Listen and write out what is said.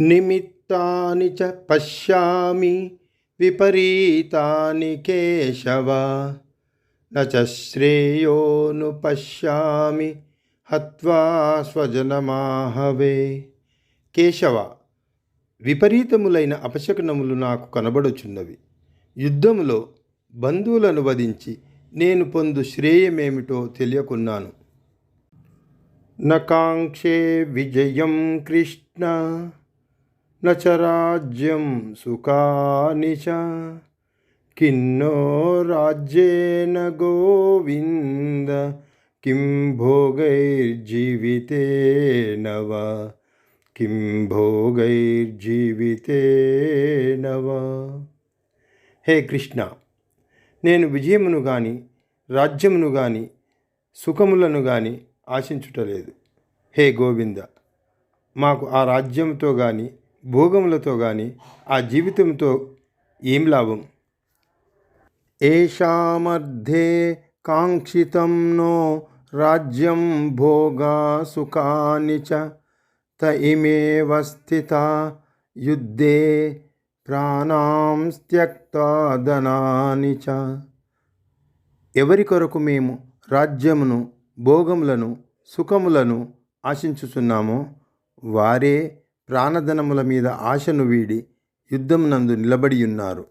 నిమిత్తాని చ పశ్యామి విపరీతాని కేశవ న చ శ్రేయోను పశ్యామి హత్వా స్వజనమాహవే. కేశవ విపరీతములైన అపశకునములు నాకు కనబడుచున్నవి. యుద్ధములో బంధువులను వధించి నేను పొందు శ్రేయమేమిటో తెలియకున్నాను. నకాంక్షే విజయం కృష్ణ. నచ రాజ్యం సుఖాని చ. కిన్నో రాజ్యేన గోవింద. కిం భోగైర్జీవితేన నవ కిం భోగైర్జీవితేన నవ హే కృష్ణ నేను విజయమును గాని రాజ్యమును గాని సుఖములను గాని ఆశించుటలేదు. హే గోవింద మాకు ఆ రాజ్యంతో కానీ భోగములతో కానీ ఆ జీవితంతో ఏం లాభం? ఏషామర్థే కాంక్షితం నో రాజ్యం భోగా సుఖాని చ త ఇమేవ స్థిత యుద్ధే ప్రాణాం త్యక్తాదనాని చ. ఎవరి కొరకు మేము రాజ్యమును భోగములను సుఖములను ఆశించుచున్నామో వారే ప్రాణధనముల మీద ఆశను వీడి యుద్ధమునందు నిలబడియున్నారు